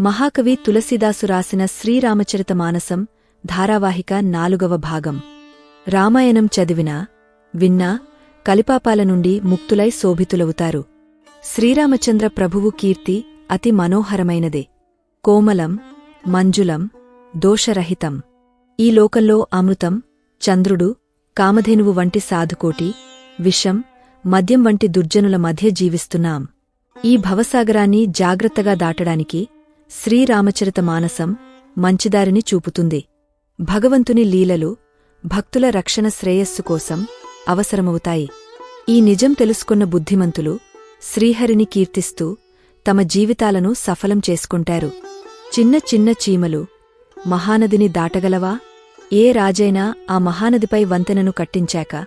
మహాకవి తులసిదాసు రాసిన శ్రీరామచరిత మానసం ధారావాహిక నాలుగవ భాగం. రామాయణం చదివినా విన్నా కలిపాపాల నుండి ముక్తులై శోభితులవుతారు. శ్రీరామచంద్ర ప్రభువు కీర్తి అతి మనోహరమైనదే. కోమలం మంజులం దోషరహితం. ఈ లోకంలో అమృతం చంద్రుడు కామధేనువు వంటి సాధుకోటి విషం మద్యం వంటి దుర్జనుల మధ్య జీవిస్తున్నాం. ఈ భవసాగరాన్ని జాగ్రత్తగా దాటడానికి శ్రీరామచరిత మానసం మంచిదారిని చూపుతుంది. భగవంతుని లీలలు భక్తుల రక్షణ శ్రేయస్సు కోసం అవసరమవుతాయి. ఈ నిజం తెలుసుకున్న బుద్ధిమంతులు శ్రీహరిని కీర్తిస్తూ తమ జీవితాలను సఫలం చేసుకుంటారు. చిన్న చిన్న చీమలు మహానదిని దాటగలవా? ఏ రాజైనా ఆ మహానదిపై వంతెనను కట్టించాక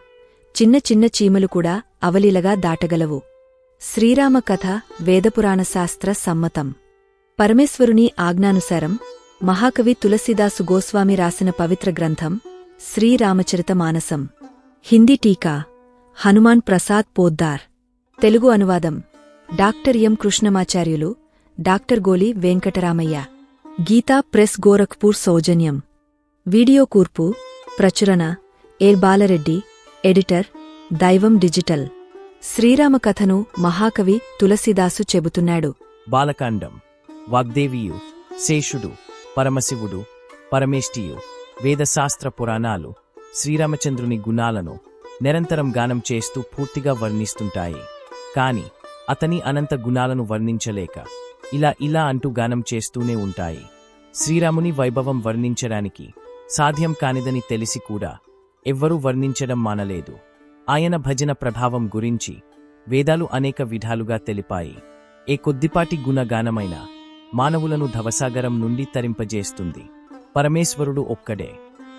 చిన్న చిన్న చీమలు కూడా అవలీలగా దాటగలవు. శ్రీరామ కథ వేదపురాణ శాస్త్ర సమ్మతం. పరమేశ్వరుని ఆజ్ఞానుసారం మహాకవి తులసిదాసు గోస్వామి రాసిన పవిత్ర గ్రంథం శ్రీరామచరిత మానసం. హిందీ టీకా. హనుమాన్ ప్రసాద్ పోద్దార్. తెలుగు అనువాదం. Doctor M Krishnamacharyulu. Doctor Goli Venkataramayya. Gita press Gorakhpur సౌజన్యం. Video కూర్పు. ప్రచురణ. ఏ బాలరెడ్డి. ఎడిటర్. దైవం డిజిటల్. శ్రీరామ కథను మహాకవి తులసిదాసు చెబుతున్నాడు. బాలకాండం. వాగ్దేవియు శేషుడు పరమశివుడు పరమేష్టియు వేదశాస్త్ర పురాణాలు శ్రీరామచంద్రుని గుణాలను నిరంతరం గానం చేస్తూ పూర్తిగా వర్ణిస్తుంటాయి. కాని అతని అనంత గుణాలను వర్ణించలేక ఇలా ఇలా అంటూ గానం చేస్తూనే ఉంటాయి. శ్రీరాముని వైభవం వర్ణించడానికి సాధ్యం కానిదని తెలిసి కూడా ఎవ్వరూ వర్ణించడం మానలేదు. ఆయన భజన ప్రభావం గురించి వేదాలు అనేక విధాలుగా తెలిపాయి. ఏ కొద్దిపాటి గుణగానమైన మానవులను ధవసాగరం నుండి తరింపజేస్తుంది. పరమేశ్వరుడు ఒక్కడే.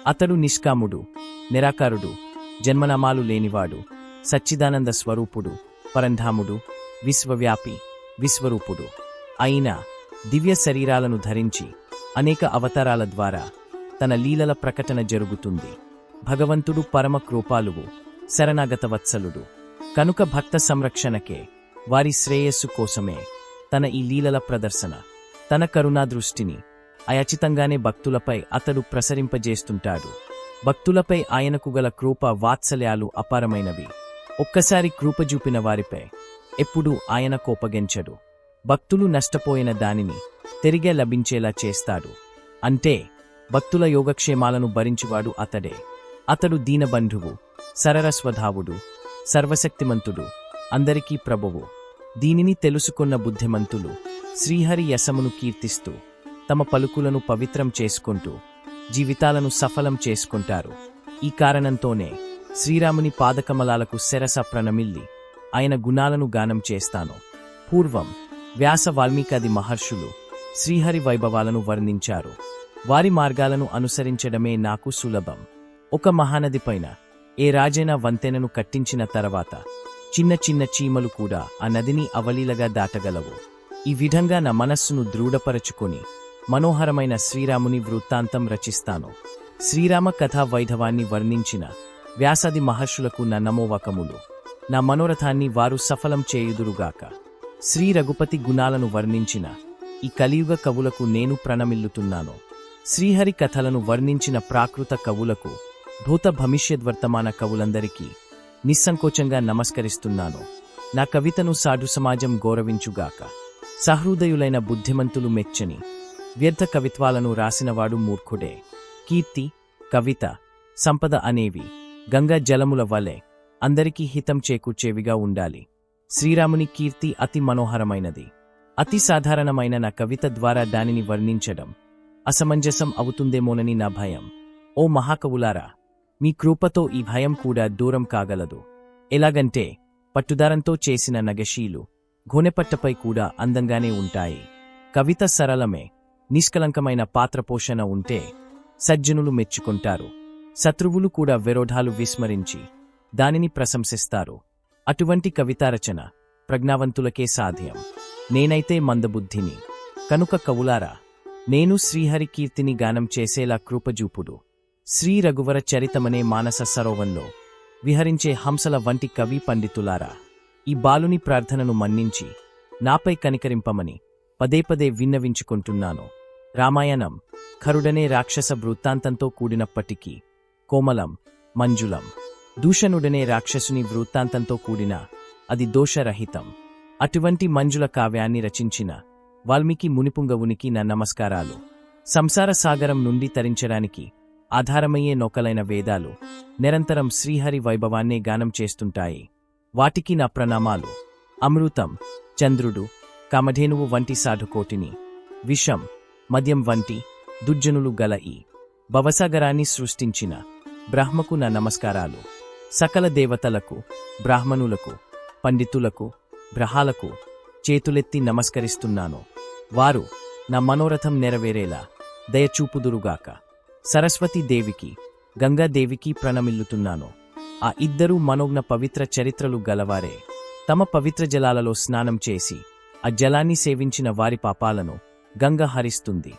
అతడు నిష్కాముడు నిరాకారుడు జన్మనామాలు లేనివాడు సచ్చిదానంద స్వరూపుడు పరంధాముడు విశ్వవ్యాపి విశ్వరూపుడు. అయినా దివ్య శరీరాలను ధరించి అనేక అవతారాల ద్వారా తన లీలల ప్రకటన జరుగుతుంది. భగవంతుడు పరమ కృపాలువు శరణాగత వత్సలుడు. కనుక భక్త సంరక్షణకే వారి శ్రేయస్సు కోసమే తన ఈ లీలల ప్రదర్శన. తన కరుణా దృష్టిని అయచితంగానే భక్తులపై అతడు ప్రసరింపజేస్తుంటాడు. భక్తులపై ఆయనకు గల కృప వాత్సల్యాలు అపారమైనవి. ఒక్కసారి కృప చూపిన వారిపై ఎప్పుడూ ఆయన కోపగించడు. భక్తులు నష్టపోయిన దానిని తిరిగే లభించేలా చేస్తాడు. అంటే భక్తుల యోగక్షేమాలను భరించువాడు అతడే. అతడు దీనబంధువు సరరస్వధావుడు సర్వశక్తిమంతుడు అందరికీ ప్రభువు. దీనిని తెలుసుకున్న బుద్ధిమంతులు శ్రీహరి యశమును కీర్తిస్తూ తమ పలుకులను పవిత్రం చేసుకుంటూ జీవితాలను సఫలం చేసుకుంటారు. ఈ కారణంతోనే శ్రీరాముని పాదకమలాలకు శరస ప్రణమిల్లి ఆయన గుణాలను గానం చేస్తాను. పూర్వం వ్యాస వాల్మీకాది మహర్షులు శ్రీహరి వైభవాలను వర్ణించారు. వారి మార్గాలను అనుసరించడమే నాకు సులభం. ఒక మహానదిపైన ఏ రాజైనా వంతెనను కట్టించిన తర్వాత చిన్న చిన్న చీమలు కూడా ఆ నదిని అవలీలగా దాటగలవు. ఈ విధంగా నా మనస్సును దృఢపరచుకొని మనోహరమైన శ్రీరాముని వృత్తాంతం రచిస్తాను. శ్రీరామ కథా వైధవాన్ని వర్ణించిన వ్యాసాది మహర్షులకు నా నమోవకములు. నా మనోరథాన్ని వారు సఫలం చేయుదురుగాక. శ్రీ రఘుపతి గుణాలను వర్ణించిన ఈ కలియుగ కవులకు నేను ప్రణమిల్లుతున్నాను. శ్రీహరి కథలను వర్ణించిన ప్రాకృత కవులకు భూత భవిష్యద్వర్తమాన కవులందరికీ నిస్సంకోచంగా నమస్కరిస్తున్నాను. నా కవితను సాధు సమాజం గౌరవించుగాక. సహృదయులైన బుద్ధిమంతులు మెచ్చని వ్యర్థ కవిత్వాలను రాసినవాడు మూర్ఖుడే. కీర్తి కవిత సంపద అనేవి గంగా జలముల వలె అందరికీ హితం చేకూర్చేవిగా ఉండాలి. శ్రీరాముని కీర్తి అతి మనోహరమైనది. అతి సాధారణమైన నా కవిత ద్వారా దానిని వర్ణించడం అసమంజసం అవుతుందేమోనని నా భయం. ఓ మహాకవులారా మీ కృపతో ఈ భయం కూడా దూరం కాగలదు. ఎలాగంటే పట్టుదారంతో చేసిన నగశీలు గొనెపట్టపై కూడా అందంగానే ఉంటాయి. కవిత సరళమే నిష్కలంకమైన పాత్రపోషణ ఉంటే సజ్జనులు మెచ్చుకుంటారు. శత్రువులు కూడా విరోధాలు విస్మరించి దానిని ప్రశంసిస్తారు. అటువంటి కవితారచన ప్రజ్ఞావంతులకే సాధ్యం. నేనైతే మందబుద్ధిని. కనుక కవులారా నేను శ్రీహరి కీర్తిని గానం చేసేలా కృపజూపుడు. శ్రీ రఘువర చరితమనే మానస సరోవంలో విహరించే హంసల వంటి కవి పండితులారా. ఈ బాలుని ప్రార్థనను మన్నించి నాపై కనికరింపమని పదే పదే విన్నవించుకుంటున్నాను. రామాయణం ఖరుడనే రాక్షస వృత్తాంతంతో కూడినప్పటికీ కోమలం మంజులం దూషణుడనే రాక్షసుని వృత్తాంతంతో కూడిన అది దోషరహితం. అటువంటి మంజుల కావ్యాన్ని రచించిన వాల్మీకి మునిపుంగవునికి నా నమస్కారాలు. సంసార సాగరం నుండి తరించడానికి ఆధారమయ్యే నొకలైన వేదాలు నిరంతరం శ్రీహరి వైభవాన్నే గానం చేస్తుంటాయి. వాటికి నా ప్రణామాలు. అమృతం చంద్రుడు కమధేనువు వంటి సాధుకోటిని. విషం మద్యం వంటి దుర్జనులు గల ఈ భవసాగరాన్ని సృష్టించిన బ్రహ్మకు నా నమస్కారాలు. సకల దేవతలకు బ్రాహ్మణులకు పండితులకు గ్రహాలకు చేతులెత్తి నమస్కరిస్తున్నాను. వారు నా మనోరథం నెరవేరేలా దయచూపుదురుగాక. సరస్వతీదేవికి గంగాదేవికి ప్రణమిల్లుతున్నాను. ఆ ఇద్దరూ మనోజ్ఞ పవిత్ర చరిత్రలు గలవారే. తమ పవిత్ర జలాలలో స్నానం చేసి ఆ జలాన్ని సేవించిన వారి పాపాలను గంగ హరిస్తుంది.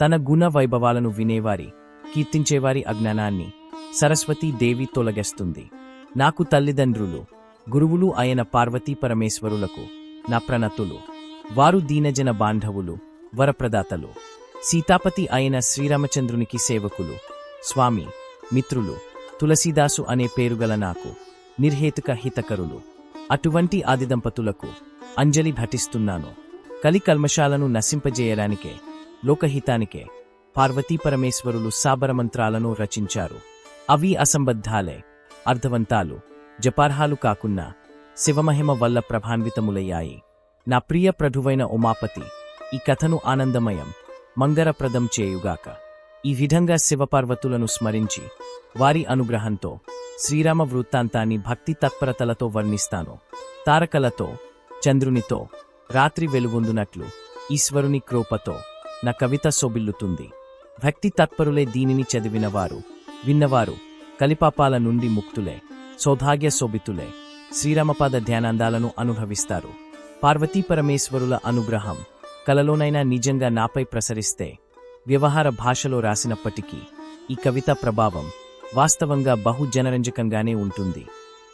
తన గుణ వైభవాలను వినేవారి కీర్తించేవారి అజ్ఞానాన్ని సరస్వతీ దేవి తొలగేస్తుంది. నాకు తల్లిదండ్రులు గురువులు అయిన పార్వతీ పరమేశ్వరులకు నా ప్రణతులు. వారు దీనజన బాంధవులు వరప్రదాతలు. సీతాపతి అయిన శ్రీరామచంద్రునికి సేవకులు. స్వామి మిత్రులు. తులసీదాసు అనే పేరుగల నాకు నిర్హేతుక హితకరులు అటువంటి ఆది దంపతులకు అంజలి ఘటిస్తున్నాను కలి కల్మశాలను నశింపజేయడానికే లోకహితానికే పార్వతీ పరమేశ్వరులు సాబరమంత్రాలను రచించారు. అవి అసంబద్ధాలే అర్థవంతాలు జపార్హాలు కాకున్నా శివమహిమ వల్ల ప్రభాన్వితములయ్యాయి. నా ప్రియ ప్రభువైన ఉమాపతి ఈ కథను ఆనందమయం మంగరప్రదం చేయుగాక. ఈ విధంగా శివపార్వతులను స్మరించి వారి అనుగ్రహంతో శ్రీరామ వృత్తాంతాన్ని భక్తి తత్పరతలతో వర్ణిస్తాను. తారకలతో చంద్రునితో రాత్రి వెలుగొందునట్లు ఈశ్వరుని క్రోపతో నా కవిత శోభిల్లుతుంది భక్తి తత్పరులే దీనిని చదివినవారు విన్నవారు కలిపాపాల నుండి ముక్తులే సౌభాగ్య శోభితులే శ్రీరామపాద ధ్యానాందాలను అనుభవిస్తారు. పార్వతీ పరమేశ్వరుల అనుగ్రహం కలలోనైనా నిజంగా నాపై ప్రసరిస్తే వ్యవహార భాషలో రాసినప్పటికీ ఈ కవిత ప్రభావం వాస్తవంగా బహు జనరంజకంగానే ఉంటుంది.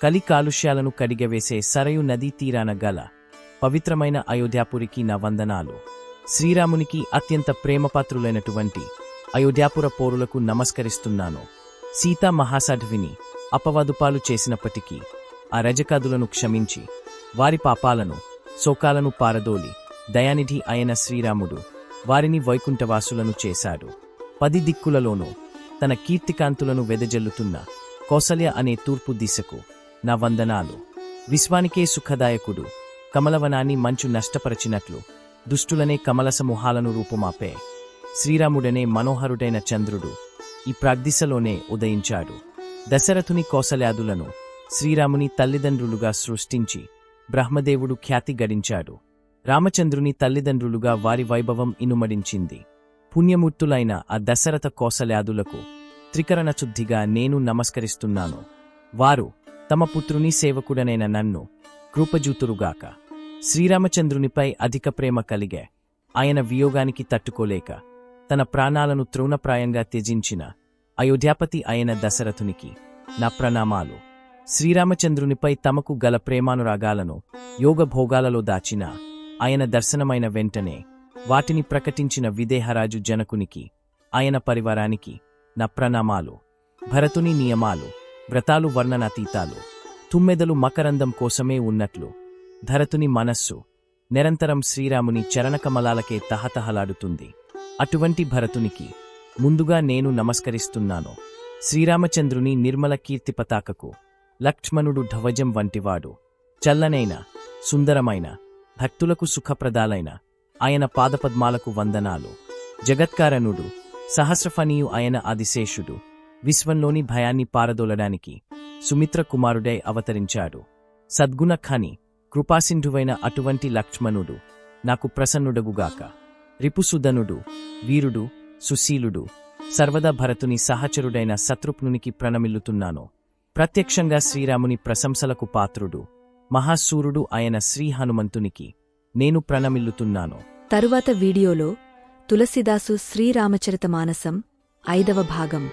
కలి కాలుష్యాలను కడిగవేసే సరయు నదీ తీరాన గల పవిత్రమైన అయోధ్యాపురికి నా వందనాలు. శ్రీరామునికి అత్యంత ప్రేమపాత్రులైనటువంటి అయోధ్యాపుర పౌరులకు నమస్కరిస్తున్నాను. సీతా మహాసాధ్విని అపవాదుపాలు చేసినప్పటికీ ఆ రజకాదులను క్షమించి వారి పాపాలను శోకాలను పారదోలి దయానిధి అయిన శ్రీరాముడు వారిని వైకుంఠవాసులను చేశాడు. పది దిక్కులలోనూ తన కీర్తికాంతులను వెదజల్లుతున్న కౌసల్య అనే తూర్పు దిశకు నా వందనాలు. విశ్వానికే సుఖదాయకుడు కమలవనాన్ని మంచు నష్టపరచినట్లు దుష్టులనే కమల సమూహాలను రూపుమాపే. శ్రీరాముడనే మనోహరుడైన చంద్రుడు ఈ ప్రాగ్దిశలోనే ఉదయించాడు. దశరథుని కౌసల్యాదులను శ్రీరాముని తల్లిదండ్రులుగా సృష్టించి బ్రహ్మదేవుడు ఖ్యాతి గడించాడు. రామచంద్రుని తల్లిదండ్రులుగా వారి వైభవం ఇనుమడించింది. పుణ్యమూర్తులైన ఆ దశరథ కోసల్యాదులకు త్రికరణశుద్ధిగా నేను నమస్కరిస్తున్నాను. వారు తమ పుత్రుని సేవకుడనైన నన్ను కృపజూతురుగాక. శ్రీరామచంద్రునిపై అధిక ప్రేమ కలిగే ఆయన వియోగానికి తట్టుకోలేక తన ప్రాణాలను తృణప్రాయంగా త్యజించిన అయోధ్యాపతి అయిన దశరథునికి నా ప్రణామాలు. శ్రీరామచంద్రునిపై తమకు గల ప్రేమానురాగాలను యోగభోగాలలో దాచిన ఆయన దర్శనమైన వెంటనే వాటిని ప్రకటించిన విదేహరాజు జనకునికి ఆయన పరివారానికి నా ప్రణామాలు భరతుని నియమాలు వ్రతాలు వర్ణనాతీతాలు తుమ్మెదలు మకరందం కోసమే ఉన్నట్లు ధరతుని మనస్సు నిరంతరం శ్రీరాముని చరణకమలాలకే తహతహలాడుతుంది. అటువంటి భరతునికి ముందుగా నేను నమస్కరిస్తున్నాను. శ్రీరామచంద్రుని నిర్మల కీర్తి పతాకకు లక్ష్మణుడు ధ్వజం వంటివాడు చల్లనైన సుందరమైన భక్తులకు సుఖప్రదాలైన ఆయన పాదపద్మాలకు వందనాలు. జగత్కారణుడు సహస్రఫనీయు ఆయన ఆదిశేషుడు విశ్వంలోని భయాన్ని పారదోలడానికి సుమిత్ర కుమారుడై అవతరించాడు. సద్గుణ ఖని కృపాసింధువైన అటువంటి లక్ష్మణుడు నాకు ప్రసన్నుడగుగాక. రిపుసుదనుడు వీరుడు సుశీలుడు సర్వదా భరతుని సహచరుడైన శత్రుఘ్నునికి ప్రణమిల్లుతున్నాను. ప్రత్యక్షంగా శ్రీరాముని ప్రశంసలకు పాత్రుడు. మహాసూరుడు ఆయన శ్రీ హనుమంతునికి నేను ప్రణమిల్లుతున్నాను. తరువాత వీడియోలో తులసిదాసు శ్రీరామచరిత మానసం ఐదవ భాగం.